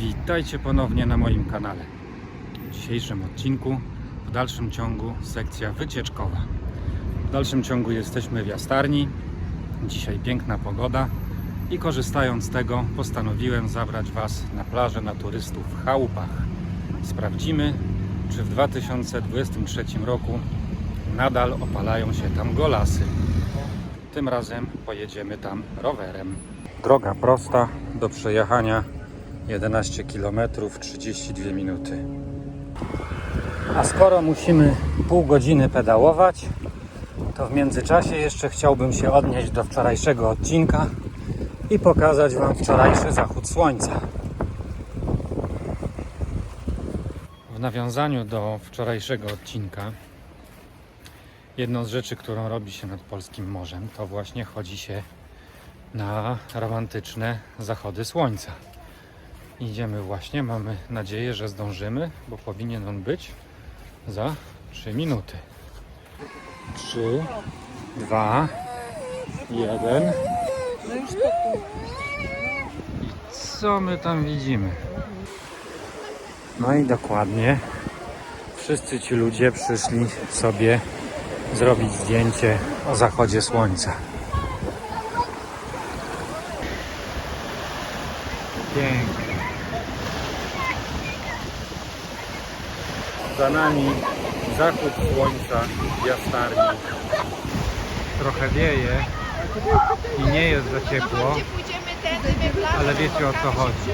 Witajcie ponownie na moim kanale. W dzisiejszym odcinku, w dalszym ciągu sekcja wycieczkowa. W dalszym ciągu jesteśmy w Jastarni. Dzisiaj piękna pogoda i korzystając z tego postanowiłem zabrać Was na plażę na turystów w Chałupach. Sprawdzimy, czy w 2023 roku nadal opalają się tam golasy. Tym razem pojedziemy tam rowerem. Droga prosta do przejechania 11 km 32 minuty. A skoro musimy pół godziny pedałować, to w międzyczasie jeszcze chciałbym się odnieść do wczorajszego odcinka i pokazać Wam wczorajszy zachód słońca. W nawiązaniu do wczorajszego odcinka, jedną z rzeczy, którą robi się nad Polskim Morzem, to właśnie chodzi się na romantyczne zachody słońca. Idziemy właśnie, mamy nadzieję, że zdążymy, bo powinien on być za 3 minuty. 3, 2, 1. I co my tam widzimy? No i dokładnie wszyscy ci ludzie przyszli sobie zrobić zdjęcie o zachodzie słońca. Pięknie. Za nami zachód słońca w jastarni. Trochę wieje i nie jest za ciepło, my ale wiecie o co chodzi.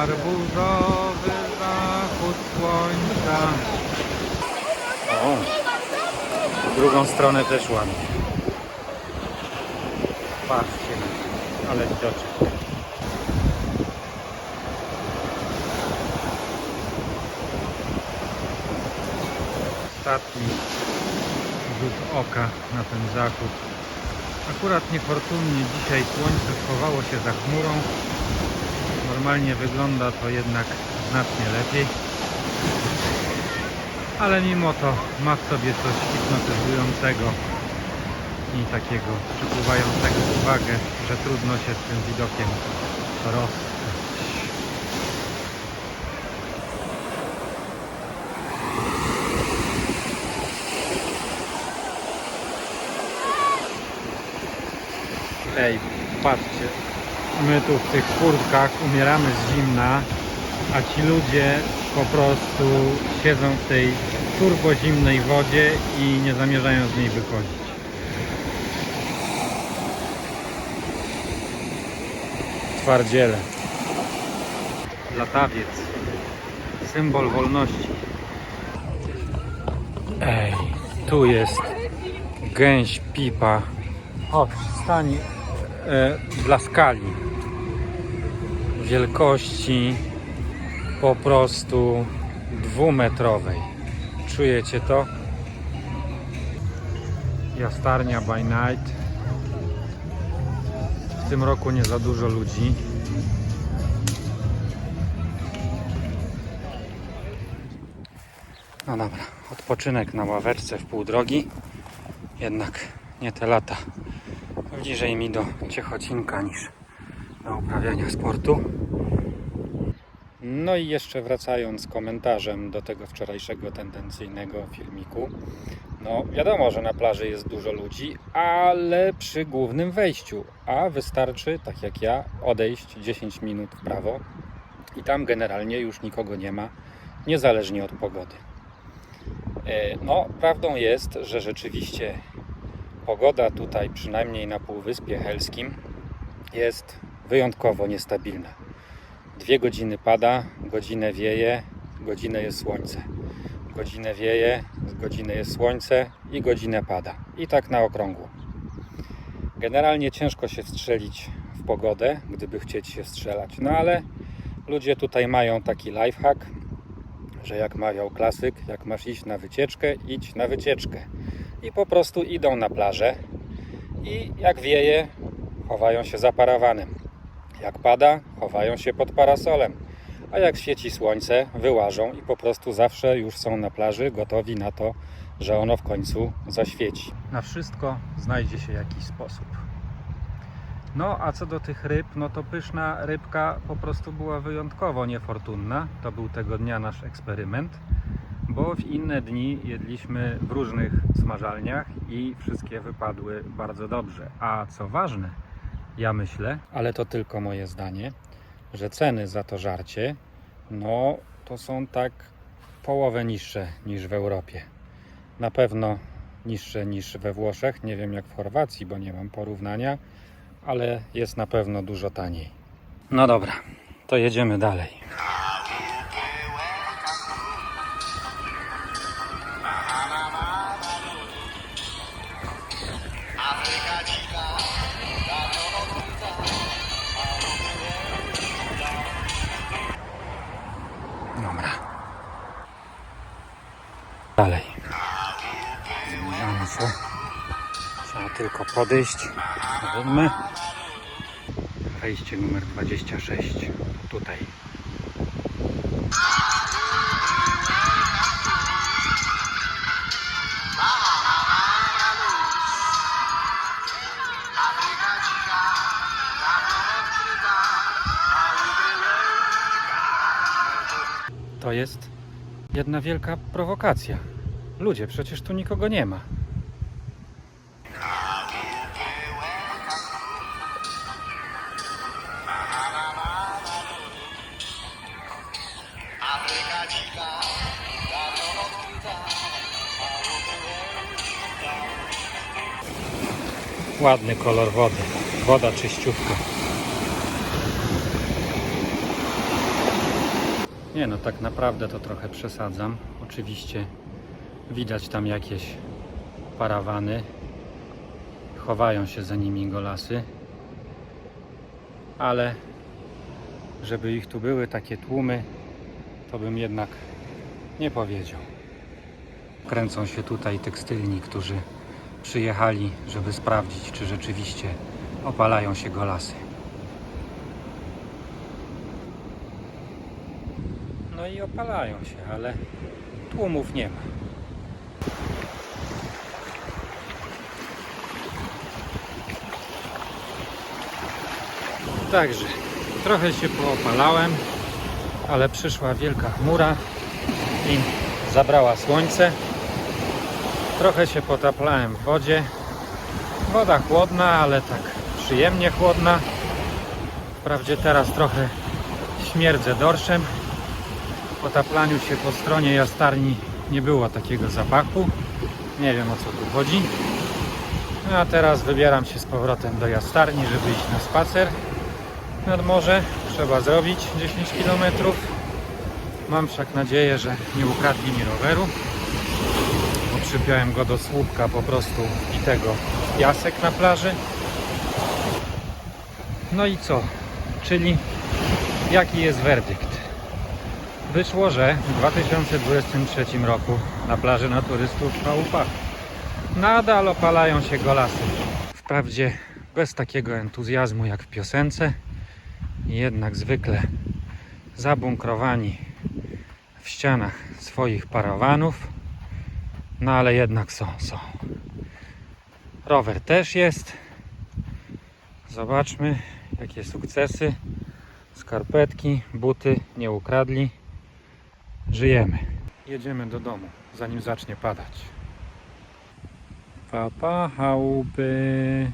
Arbuzowy zachód słońca. O, w drugą stronę też ładnie. Patrzcie, ale widoczek. Ostatni rzut oka na ten zachód. Akurat niefortunnie dzisiaj słońce schowało się za chmurą, Normalnie wygląda to jednak znacznie lepiej. Ale mimo to ma w sobie coś hipnotyzującego i takiego przykuwającego uwagę, że trudno się z tym widokiem rozstać. Ej, patrzcie, my tu w tych kurtkach umieramy z zimna, a ci ludzie po prostu siedzą w tej turbozimnej wodzie i nie zamierzają z niej wychodzić. Twardziele. Latawiec. Symbol wolności. Ej, tu jest gęś pipa. O, e, dla skali wielkości po prostu dwumetrowej. Czujecie to? Jastarnia by night. W tym roku nie za dużo ludzi. No dobra, odpoczynek na ławeczce w pół drogi. Jednak nie te lata. Bliżej mi do Ciechocinka niż do uprawiania sportu. No i jeszcze wracając komentarzem do tego wczorajszego tendencyjnego filmiku. No wiadomo, że na plaży jest dużo ludzi, ale przy głównym wejściu, a wystarczy, tak jak ja, odejść 10 minut w prawo i tam generalnie już nikogo nie ma, niezależnie od pogody. E, No, prawdą jest, że rzeczywiście pogoda tutaj, przynajmniej na Półwyspie Helskim, jest wyjątkowo niestabilna. Dwie godziny pada, godzinę wieje, godzinę jest słońce. Godzinę wieje, godzinę jest słońce i godzinę pada. I tak na okrągło. Generalnie ciężko się strzelić w pogodę, gdyby chcieć się strzelać. No ale ludzie tutaj mają taki lifehack, że jak mawiał klasyk, jak masz iść na wycieczkę, idź na wycieczkę. I po prostu idą na plażę i jak wieje, chowają się za parawanem. Jak pada, chowają się pod parasolem. A jak świeci słońce, wyłażą i po prostu zawsze już są na plaży, gotowi na to, że ono w końcu zaświeci. Na wszystko znajdzie się jakiś sposób. No a co do tych ryb, no to pyszna rybka po prostu była wyjątkowo niefortunna. To był tego dnia nasz eksperyment, bo w inne dni jedliśmy w różnych smażalniach i wszystkie wypadły bardzo dobrze. A co ważne, ja myślę, ale to tylko moje zdanie, że ceny za to żarcie, no to są tak połowę niższe niż w Europie. Na pewno niższe niż we Włoszech, nie wiem jak w Chorwacji, bo nie mam porównania, ale jest na pewno dużo taniej. No dobra, to jedziemy dalej. Tylko podejść. Zobaczmy. Wejście numer 26. Tutaj. To jest jedna wielka prowokacja. Ludzie, przecież tu nikogo nie ma. Ładny kolor wody. Woda czyściutka. Nie no, tak naprawdę to trochę przesadzam. Oczywiście widać tam jakieś parawany. Chowają się za nimi golasy. Ale żeby ich tu były takie tłumy, to bym jednak nie powiedział. Kręcą się tutaj tekstylni, którzy przyjechali, żeby sprawdzić, czy rzeczywiście opalają się golasy. No i opalają się, ale tłumów nie ma. Także trochę się poopalałem, ale przyszła wielka chmura i zabrała słońce. Trochę się potaplałem w wodzie. Woda chłodna, ale tak przyjemnie chłodna. Wprawdzie teraz trochę śmierdzę dorszem. Po taplaniu się po stronie jastarni nie było takiego zapachu. Nie wiem o co tu chodzi. No a teraz wybieram się z powrotem do jastarni, żeby iść na spacer nad morze. Trzeba zrobić 10 km. Mam wszak nadzieję, że nie ukradli mi roweru. Przypiąłem go do słupka po prostu i tego piasek na plaży. No i co? Czyli jaki jest werdykt? Wyszło, że w 2023 roku na plaży naturystów w Chałupach nadal opalają się golasy. Wprawdzie bez takiego entuzjazmu jak w piosence, jednak zwykle zabunkrowani w ścianach swoich parawanów, no ale jednak są, są. Rower też jest. Zobaczmy, jakie sukcesy. Skarpetki, buty nie ukradli. Żyjemy. Jedziemy do domu, zanim zacznie padać. Papa chałupy.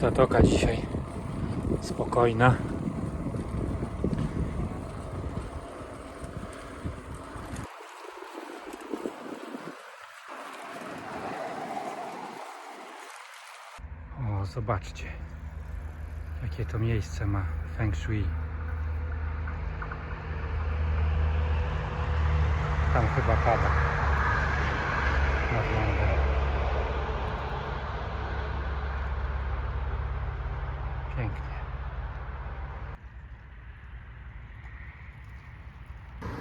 Zatoka dzisiaj spokojna. O, zobaczcie, jakie to miejsce ma Feng Shui. Tam chyba pada lądem. Pięknie.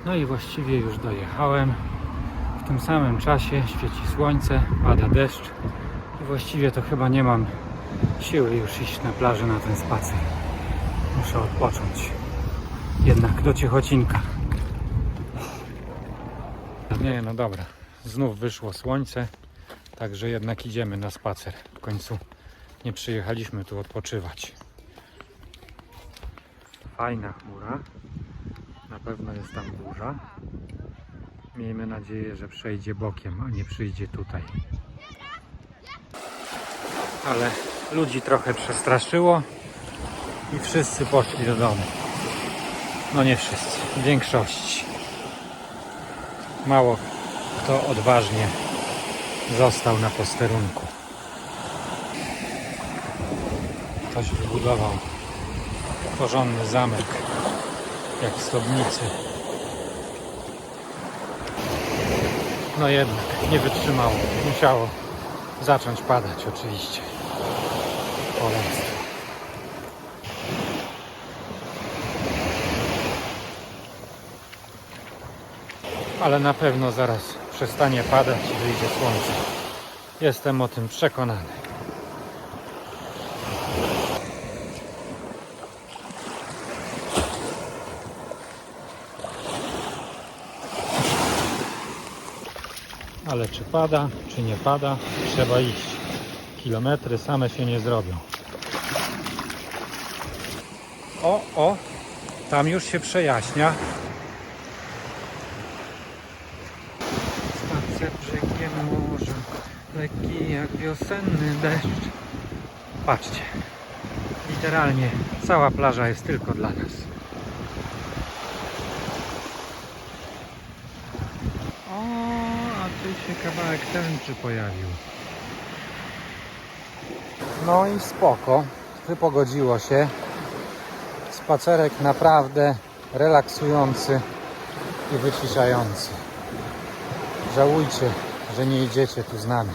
No i właściwie już dojechałem. W tym samym czasie świeci słońce, pada deszcz i właściwie to chyba nie mam siły już iść na plażę na ten spacer. Muszę odpocząć. Jednak do Ciechocinka. Nie, no dobra. Znów wyszło słońce, także jednak idziemy na spacer. W końcu nie przyjechaliśmy tu odpoczywać. Fajna chmura. Na pewno jest tam burza. Miejmy nadzieję, że przejdzie bokiem, a nie przyjdzie tutaj. Ale ludzi trochę przestraszyło i wszyscy poszli do domu. No nie wszyscy, w większości. Mało kto odważnie został na posterunku. Ktoś wybudował porządny zamek, jak w Stobnicy. No jednak nie wytrzymało. Musiało zacząć padać oczywiście. Poleństwo. Ale na pewno zaraz przestanie padać i wyjdzie słońce. Jestem o tym przekonany. Ale czy pada, czy nie pada, trzeba iść. Kilometry same się nie zrobią. O, o, tam już się przejaśnia. Spacer brzegiem morza, lekki jak wiosenny deszcz. Patrzcie, literalnie cała plaża jest tylko dla nas. O, a tu się kawałek tęczy pojawił. No i spoko, wypogodziło się. Spacerek naprawdę relaksujący i wyciszający. Żałujcie, że nie idziecie tu z nami.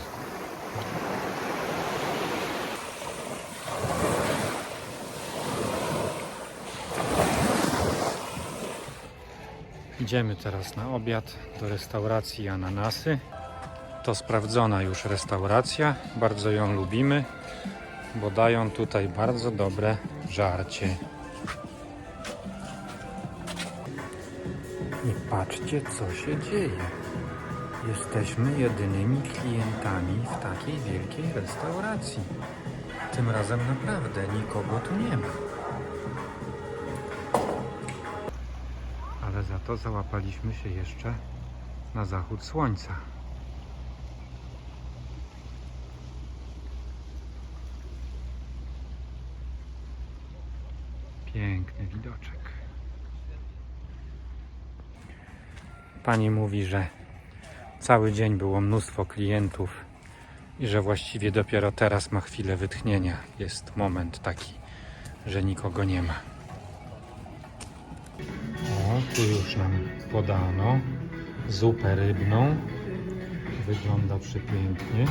Idziemy teraz na obiad do restauracji Ananasy. To sprawdzona już restauracja, bardzo ją lubimy, bo dają tutaj bardzo dobre żarcie. I patrzcie, co się dzieje. Jesteśmy jedynymi klientami w takiej wielkiej restauracji. Tym razem naprawdę nikogo tu nie ma. Za to załapaliśmy się jeszcze na zachód słońca. Piękny widoczek. Pani mówi, że cały dzień było mnóstwo klientów i że właściwie dopiero teraz ma chwilę wytchnienia. Jest moment taki, że nikogo nie ma. Tu już nam podano zupę rybną. Wygląda przepięknie.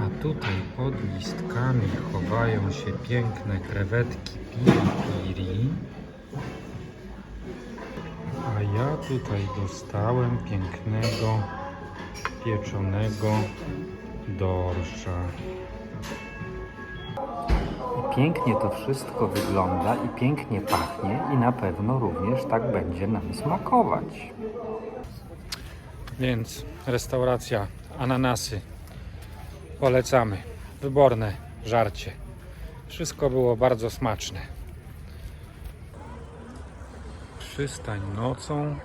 A tutaj pod listkami chowają się piękne krewetki piri-piri. A ja tutaj dostałem pięknego pieczonego dorsza. Pięknie to wszystko wygląda i pięknie pachnie i na pewno również tak będzie nam smakować. Więc restauracja Ananasy polecamy. Wyborne żarcie. Wszystko było bardzo smaczne. Przystań nocą.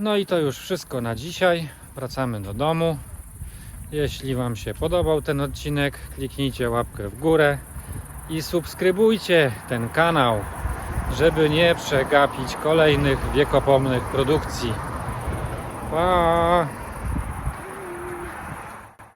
No i to już wszystko na dzisiaj. Wracamy do domu. Jeśli Wam się podobał ten odcinek, kliknijcie łapkę w górę i subskrybujcie ten kanał, żeby nie przegapić kolejnych wiekopomnych produkcji. Pa!